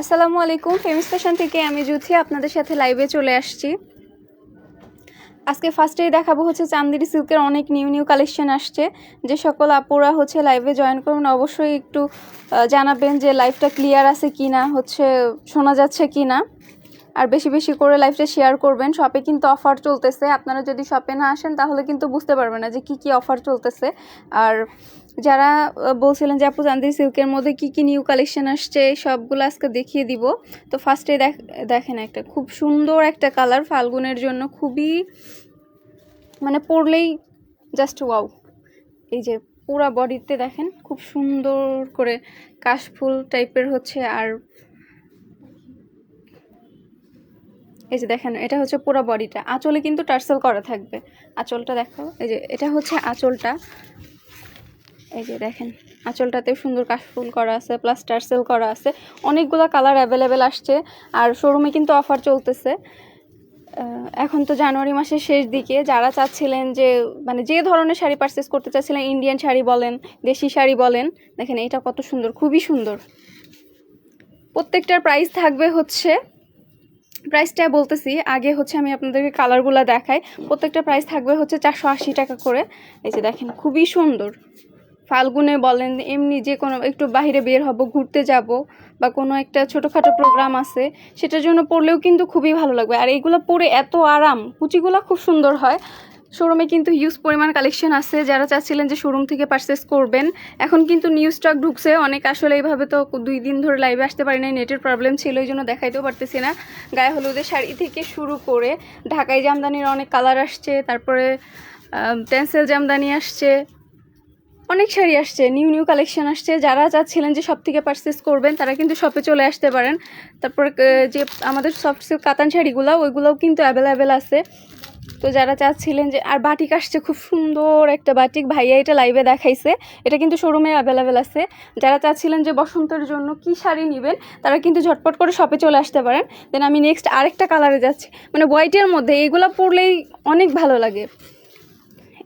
আসসালামু আলাইকুম ফেম স্টেশন থেকে আমি জুথি আপনাদের সাথে লাইভে চলে আসছি। আজকে ফার্স্টেই দেখাবো হচ্ছে চান্দিরি সিল্কের অনেক নিউ নিউ কালেকশন আসছে। যে সকল আপুরা হচ্ছে লাইভে জয়েন করুন, অবশ্যই একটু জানাবেন যে লাইভটা ক্লিয়ার আছে কি না হচ্ছে শোনা যাচ্ছে কি না আর বেশি বেশি করে লাইভটা শেয়ার করবেন। শপে কিন্তু অফার চলতেছে। আপনারা যদি শপে না আসেন, তাহলে কিন্তু বুঝতে পারবেন না যে কি কি অফার চলতেছে। আর যারা বলছিলেন যে আপু চান্দির সিল্কের মধ্যে কি কি নিউ কালেকশন আসছে, সবগুলো আজকে দেখিয়ে দিব। তো ফার্স্টে দেখ, দেখেন একটা খুব সুন্দর একটা কালার ফাল্গুনের জন্য খুবই মানে পরলেই জাস্ট ওয়াও এই যে পুরা বডিতে দেখেন, খুব সুন্দর করে কাশফুল টাইপের হচ্ছে আর এই যে দেখেন, এটা হচ্ছে পুরো বডিটা আঁচলে কিন্তু টার্সেল করা থাকবে। আঁচলটা দেখো এই যে এটা হচ্ছে আঁচলটা। এই যে দেখেন, আঁচলটাতেও সুন্দর কাশফুল করা আছে প্লাস টার্সেল করা আছে, অনেকগুলো কালার অ্যাভেলেবেল আসছে আর শোরুমে কিন্তু অফার চলতেছে। এখন তো জানুয়ারি মাসের শেষ দিকে, যারা চাচ্ছিলেন যে মানে যে ধরনের শাড়ি পারচেস করতে চাচ্ছিলেন ইন্ডিয়ান শাড়ি বলেন, দেশি শাড়ি বলেন, দেখেন এটা কত সুন্দর, খুবই সুন্দর। প্রত্যেকটার প্রাইস থাকবে হচ্ছে প্রাইসটা বলতেছি, আগে হচ্ছে আমি আপনাদেরকে কালারগুলো দেখাই, প্রত্যেকটা প্রাইস থাকবে হচ্ছে চারশো আশি টাকা করে। এই যে দেখেন, খুবই সুন্দর। ফাল্গুনে বলেন, এমনি যে কোনো একটু বাইরে বের হব, ঘুরতে যাব বা কোনো একটা ছোটোখাটো প্রোগ্রাম আছে, সেটার জন্য পরলেও কিন্তু খুবই ভালো লাগবে। আর এইগুলো পরে এত আরাম, কুচিগুলো খুব সুন্দর হয়। শোরুমে কিন্তু হিউজ পরিমাণ কালেকশন আছে। যারা চাচ্ছিলেন যে শোরুম থেকে পারচেস করবেন, এখন কিন্তু নিউ স্টক ঢুকছে। অনেক আসলে এইভাবে তো দুই দিন ধরে লাইভে আসতে পারি না নেটের প্রবলেম ছিল ওই জন্য দেখাইতেও পারতেছি না। গায়ে হলুদের শাড়ি থেকে শুরু করে ঢাকাই জামদানির অনেক কালার আসছে, তারপরে টেন্সেল জামদানি আসছে অনেক শাড়ি আসছে, নিউ নিউ কালেকশন আসছে। যারা চাচ্ছিলেন যে সব থেকে পারচেস করবেন, তারা কিন্তু শপে চলে আসতে পারেন। তারপর যে আমাদের সফট সিল্ক কাতান শাড়িগুলো, ওইগুলোও কিন্তু অ্যাভেলেবেল আছে। তো যারা চাচ্ছিলেন যে, আর বাটিক আসছে, খুব সুন্দর একটা বাটিক ভাইয়া এটা লাইভে দেখাইছে। এটা কিন্তু শোরুমে অ্যাভেলেবেল আছে। যারা চাচ্ছিলেন যে বসন্তের জন্য কি শাড়ি নেবেন, তারা কিন্তু ঝটপট করে শপে চলে আসতে পারেন। দেন আমি নেক্সট আরেকটা কালারে যাচ্ছি। মানে হোয়াইটের মধ্যে এইগুলো পরলেই অনেক ভালো লাগে।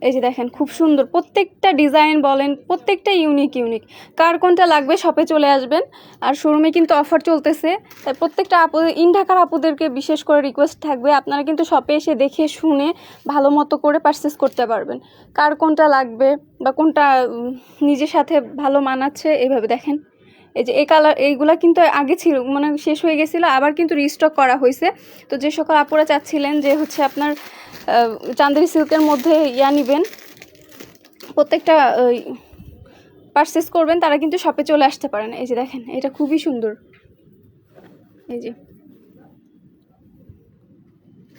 এই যে দেখেন, খুব সুন্দর। প্রত্যেকটা ডিজাইন বলেন, প্রত্যেকটা ইউনিক ইউনিক। কার কোনটা লাগবে শপে চলে আসবেন। আর শোরুমে কিন্তু অফার চলতেছে। তাই প্রত্যেকটা আপু, ইন ঢাকার আপুদেরকে বিশেষ করে রিকোয়েস্ট থাকবে, আপনারা কিন্তু শপে এসে দেখে শুনে ভালো মতো করে পারচেস করতে পারবেন। কার কোনটা লাগবে বা কোনটা নিজের সাথে ভালো মানাচ্ছে, এইভাবে দেখেন। এই যে এই কালার এইগুলা কিন্তু আগে ছিল মানে শেষ হয়ে গেছিল, আবার কিন্তু রিস্টক করা হয়েছে। তো যে সকল আপুরা চাচ্ছিলেন যে হচ্ছে আপনার চান্দেরি সিল্কের মধ্যে ইয়া নেবেন, প্রত্যেকটা পারচেস করবেন, তারা কিন্তু শপে চলে আসতে পারেন এই যে দেখেন, এটা খুবই সুন্দর। এই যে।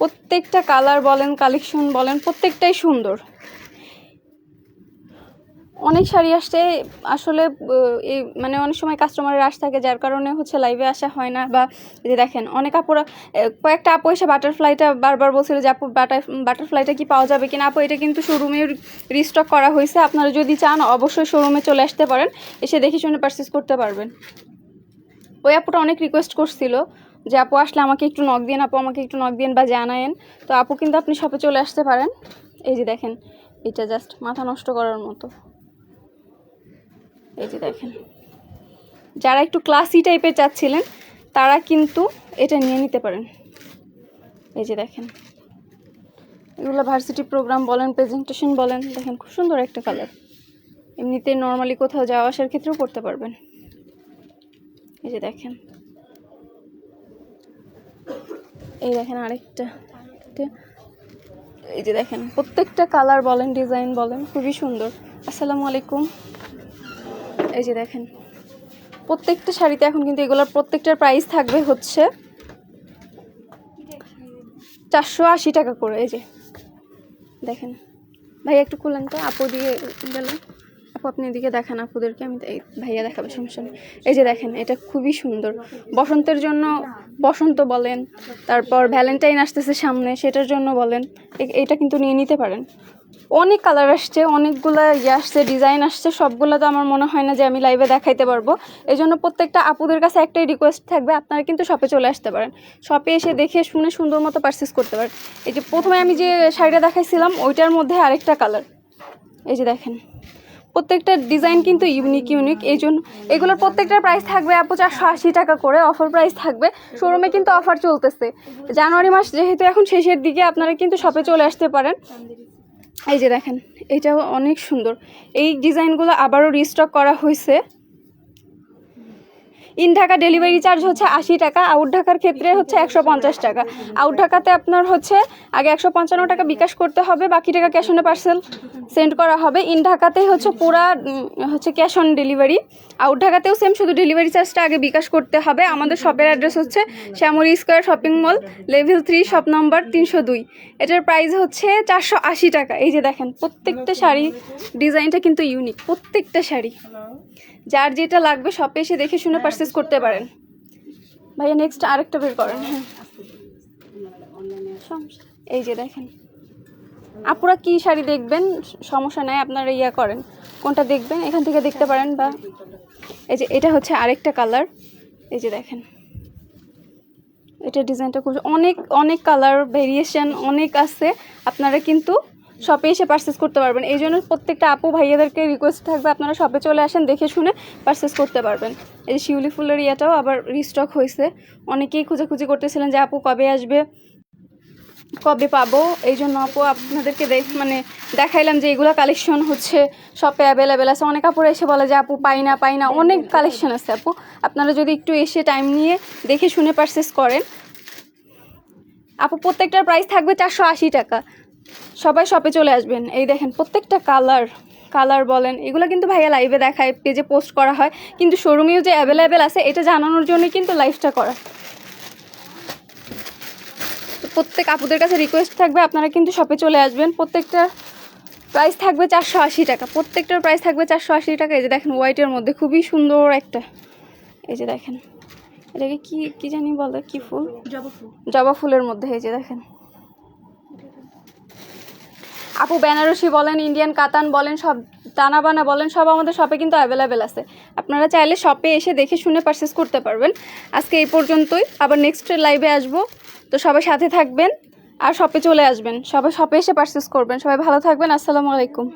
প্রত্যেকটা কালার বলেন কালেকশন বলেন, প্রত্যেকটাই সুন্দর। অনেক শাড়ি আসছে আসলে এই মানে অনেক সময় কাস্টমারের রাশ থাকে, যার কারণে হচ্ছে লাইভে আসা হয় না। বা যে দেখেন, অনেক আপুরা কয়েকটা আপু এসে বাটারফ্লাইটা বারবার বলছিল যে, আপু বাটার বাটারফ্লাইটা কি পাওয়া যাবে কিনা? আপু, এটা কিন্তু শোরুমে রিস্টক করা হয়েছে। আপনারা যদি চান, অবশ্যই শোরুমে চলে আসতে পারেন। এসে দেখে শুনে পারচেস করতে পারবেন। ওই আপুটা অনেক রিকোয়েস্ট করছিল যে, আপু, আসলে আমাকে একটু নক দিন আপু, আমাকে একটু নক দিন বা জানায়েন। তো আপু কিন্তু আপনি শপে চলে আসতে পারেন। এই যে দেখেন, এটা জাস্ট মাথা নষ্ট করার মতো। এই যে দেখেন। যারা একটু ক্লাসি টাইপের চাচ্ছিলেন, তারা কিন্তু এটা নিয়ে নিতে পারেন। এই যে দেখেন। এগুলো ভার্সিটি প্রোগ্রাম বলেন প্রেজেন্টেশন বলেন, দেখেন খুব সুন্দর একটা কালার এমনিতে নর্মালি কোথাও যাওয়া আসার ক্ষেত্রেও পড়তে পারবেন। এই যে দেখেন। এই দেখেন আরেকটা। এই যে দেখেন, প্রত্যেকটা কালার বলেন ডিজাইন বলেন, খুবই সুন্দর। আসসালামু আলাইকুম। এই যে দেখেন, প্রত্যেকটা শাড়িতে এখন কিন্তু এগুলোর প্রত্যেকটার প্রাইস থাকবে হচ্ছে চারশো আশি টাকা করে, এই যে। দেখেন, ভাই একটু খুললেন তো, আপু দিয়ে গেল আপু, আপনি এদিকে দেখান আপুদেরকে, আমি ভাইয়া দেখাবে, সমস্যা নেই। এই যে দেখেন, এটা খুবই সুন্দর। বসন্তের জন্য বসন্ত বলেন, তারপর ভ্যালেন্টাইন আসতেছে সামনে, সেটার জন্য বলেন এটা কিন্তু নিয়ে নিতে পারেন। অনেক কালার আসছে, অনেকগুলো ইয়ে আসছে, ডিজাইন আসছে, সবগুলো তো আমার মনে হয় না যে আমি লাইভে দেখাইতে পারব। এই জন্য প্রত্যেকটা আপুদের কাছে একটাই রিকোয়েস্ট থাকবে, আপনারা কিন্তু শপে চলে আসতে পারেন। শপে এসে দেখে শুনে সুন্দর মতো পারচেস করতে পারেন। এই যে প্রথমে আমি যে শাড়িটা দেখাইছিলাম, ওইটার মধ্যে আরেকটা কালার এই যে দেখেন প্রত্যেকটা ডিজাইন কিন্তু ইউনিক ইউনিক এই জন্য এগুলোর প্রত্যেকটার প্রাইস থাকবে আপু চারশো আশি টাকা করে। অফার প্রাইস থাকবে। শোরুমে কিন্তু অফার চলতেছে। জানুয়ারি মাস যেহেতু এখন শেষের দিকে, আপনারা কিন্তু শপে চলে আসতে পারেন। এই যে দেখেন, এটাও অনেক সুন্দর। এই ডিজাইনগুলো আবারও রিস্টক করা হয়েছে। ইন ঢাকা ডেলিভারি চার্জ হচ্ছে আশি টাকা আউট ঢাকার ক্ষেত্রে হচ্ছে একশো পঞ্চাশ টাকা। আউট ঢাকাতে আপনার হচ্ছে আগে একশো পঞ্চান্ন টাকা বিকাশ করতে হবে, বাকি টাকা ক্যাশ অন পার্সেল সেন্ড করা হবে। ইন ঢাকাতে হচ্ছে পুরা হচ্ছে ক্যাশ অন ডেলিভারি আউট ঢাকাতেও সেম শুধু ডেলিভারি চার্জটা আগে বিকাশ করতে হবে। আমাদের শপের অ্যাড্রেস হচ্ছে Shyamoli square shopping mall level three shop number তিনশো দুই। এটার প্রাইস হচ্ছে চারশো আশি টাকা। এই যে দেখেন, প্রত্যেকটা শাড়ি ডিজাইনটা কিন্তু ইউনিক প্রত্যেকটা শাড়ি। যার যেটা লাগবে শপে এসে দেখে শুনে পারচেস করতে পারেন। ভাইয়া নেক্সট আরেকটা বের করেন। হ্যাঁ এই যে দেখেন। আপুরা কি শাড়ি দেখবেন? সমস্যা নাই, আপনারা ইয়া করেন। কোনটা দেখবেন? এখান থেকে দেখতে পারেন বা এই যে এটা হচ্ছে আরেকটা কালার। এই যে দেখেন। এটা ডিজাইনটা খুব অনেক অনেক কালার ভেরিয়েশন অনেক আছে। আপনারা কিন্তু শপে এসে পারচেস করতে পারবেন। এই জন্য প্রত্যেকটা আপু ভাইয়াদেরকে রিকোয়েস্ট থাকবে, আপনারা শপে চলে আসেন, দেখে শুনে পারচেস করতে পারবেন। এই যে শিউলি ফুলের ইয়াটাও আবার রিস্টক হয়েছে। অনেকেই খুঁজাখুঁজি করতেছিলেন যে, আপু কবে আসবে? কবে পাবো? এই জন্য আপু, আপনাদেরকে দেখ মানে দেখাইলাম যে এগুলো কালেকশন হচ্ছে শপে অ্যাভেলেবেল আছে। অনেক আপুরা এসে বলে যে, আপু, পাই না পাই না। অনেক কালেকশন আছে আপু। আপনারা যদি একটু এসে টাইম নিয়ে দেখে শুনে পারচেস করেন। আপু, প্রত্যেকটার প্রাইস থাকবে চারশো আশি টাকা। সবাই শপে চলে আসবেন। এই দেখেন, প্রত্যেকটা কালার কালার বলেন, এগুলো কিন্তু ভাইয়া লাইভে দেখায় পেজে পোস্ট করা হয়। কিন্তু শোরুমেও যে অ্যাভেলেবেল আছে, এটা জানানোর জন্যই কিন্তু লাইভটা করা। প্রত্যেক আপুদের কাছে রিকোয়েস্ট থাকবে আপনারা কিন্তু শপে চলে আসবেন। প্রত্যেকটা প্রাইস থাকবে চারশো আশি টাকা। প্রত্যেকটার প্রাইস থাকবে চারশো আশি টাকা। এই যে দেখেন হোয়াইটের মধ্যে খুবই সুন্দর একটা। এই যে দেখেন। এটাকে কি কি জানি বলে কি ফুল? জবা ফুলের মধ্যে এই যে দেখেন। আপু বেনারসি বলেন ইন্ডিয়ান কাতান বলেন সব টানা বানা বলেন সব আমাদের শপে কিন্তু অ্যাভেলেবেল আছে। আপনারা চাইলে শপে এসে দেখে শুনে পারচেস করতে পারবেন। আজকে এই পর্যন্তই। আবার নেক্সট লাইভে আসব। তো সবাই সাথে থাকবেন আর শপে চলে আসবেন। সবাই শপে এসে পারচেস করবেন। সবাই ভালো থাকবেন। আসসালামু আলাইকুম।